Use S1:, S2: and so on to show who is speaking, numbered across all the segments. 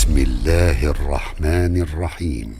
S1: بسم الله الرحمن الرحيم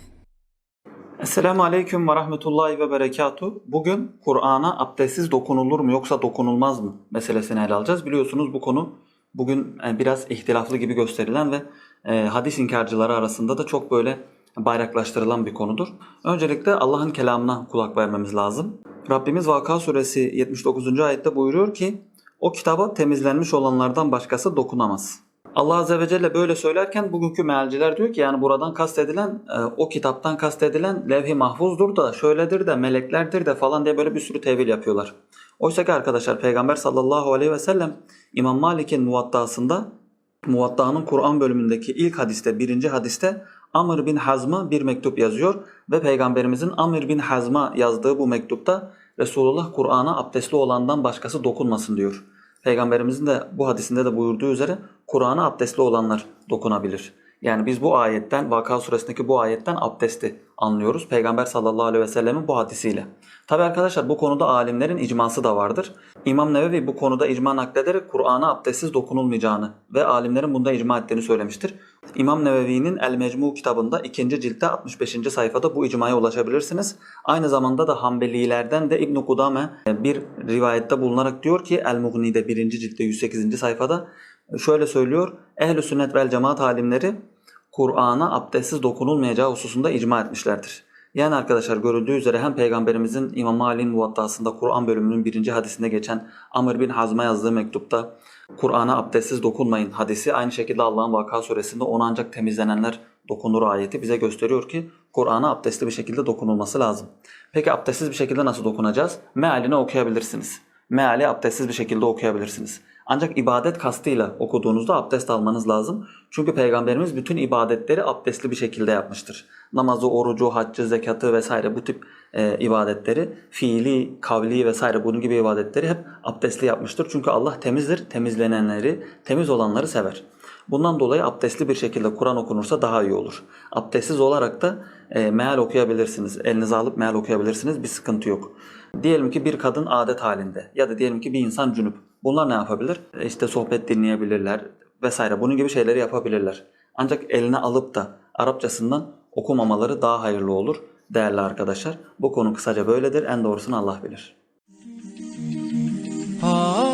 S2: Esselamu Aleyküm ve Rahmetullahi ve Berekatuhu. Bugün Kur'an'a abdestsiz dokunulur mu yoksa dokunulmaz mı meselesini ele alacağız. Biliyorsunuz bu konu bugün e, biraz ihtilaflı gibi gösterilen ve e, hadis inkarcıları arasında da çok böyle bayraklaştırılan bir konudur. Öncelikle Allah'ın kelamına kulak vermemiz lazım. Rabbimiz Vaka suresi 79. ayette buyuruyor ki o kitaba temizlenmiş olanlardan başkası dokunamaz. Allah Azze ve Celle böyle söylerken bugünkü mealciler diyor ki yani buradan kastedilen e, o kitaptan kastedilen levh-i mahfuzdur da şöyledir de meleklerdir de falan diye böyle bir sürü tevil yapıyorlar. Oysa ki arkadaşlar Peygamber sallallahu aleyhi ve sellem İmam Malik'in muvattasında Muvatta'nın Kur'an bölümündeki ilk hadiste birinci hadiste Amr bin Hazm'a bir mektup yazıyor ve Peygamberimizin Amr bin Hazm'a yazdığı bu mektupta Resulullah Kur'an'a abdestli olandan başkası dokunmasın diyor. Peygamberimizin de bu hadisinde de buyurduğu üzere Kur'an'a abdestli olanlar dokunabilir. Yani biz bu ayetten, Vaka suresindeki bu ayetten abdesti anlıyoruz. Peygamber sallallahu aleyhi ve sellemin bu hadisiyle. Tabi arkadaşlar bu konuda alimlerin icması da vardır. İmam Nevevi bu konuda icma naklederek Kur'an'a abdestsiz dokunulmayacağını ve alimlerin bunda icma ettiğini söylemiştir. İmam Nevevi'nin El Mecmu kitabında 2. ciltte 65. sayfada bu icmaya ulaşabilirsiniz. Aynı zamanda da Hanbelilerden de İbn Kudame bir rivayette bulunarak diyor ki El Mughni'de 1. ciltte 108. sayfada şöyle söylüyor. Ehl-i sünnet vel cemaat alimleri Kur'an'a abdestsiz dokunulmayacağı hususunda icma etmişlerdir. Yani arkadaşlar görüldüğü üzere hem Peygamberimizin İmam Ali'nin muvattasında Kur'an bölümünün birinci hadisinde geçen Amr bin Hazm'a yazdığı mektupta Kur'an'a abdestsiz dokunmayın hadisi aynı şekilde Allah'ın Vaka suresinde ona ancak temizlenenler dokunur ayeti bize gösteriyor ki Kur'an'a abdestli bir şekilde dokunulması lazım. Peki abdestsiz bir şekilde nasıl dokunacağız? Mealini okuyabilirsiniz. Meali abdestsiz bir şekilde okuyabilirsiniz. Ancak ibadet kastıyla okuduğunuzda abdest almanız lazım. Çünkü Peygamberimiz bütün ibadetleri abdestli bir şekilde yapmıştır. Namazı, orucu, haccı, zekatı vesaire bu tip e, ibadetleri fiili, kavli vesaire bunun gibi ibadetleri hep abdestli yapmıştır. Çünkü Allah temizdir, temizlenenleri, temiz olanları sever. Bundan dolayı abdestli bir şekilde Kur'an okunursa daha iyi olur. Abdestsiz olarak da e, meal okuyabilirsiniz. Elinize alıp meal okuyabilirsiniz. Bir sıkıntı yok. Diyelim ki bir kadın adet halinde ya da diyelim ki bir insan cünüp. Bunlar ne yapabilir? İşte sohbet dinleyebilirler vesaire. Bunun gibi şeyleri yapabilirler. Ancak eline alıp da Arapçasından okumamaları daha hayırlı olur değerli arkadaşlar. Bu konu kısaca böyledir. En doğrusunu Allah bilir.
S3: Ah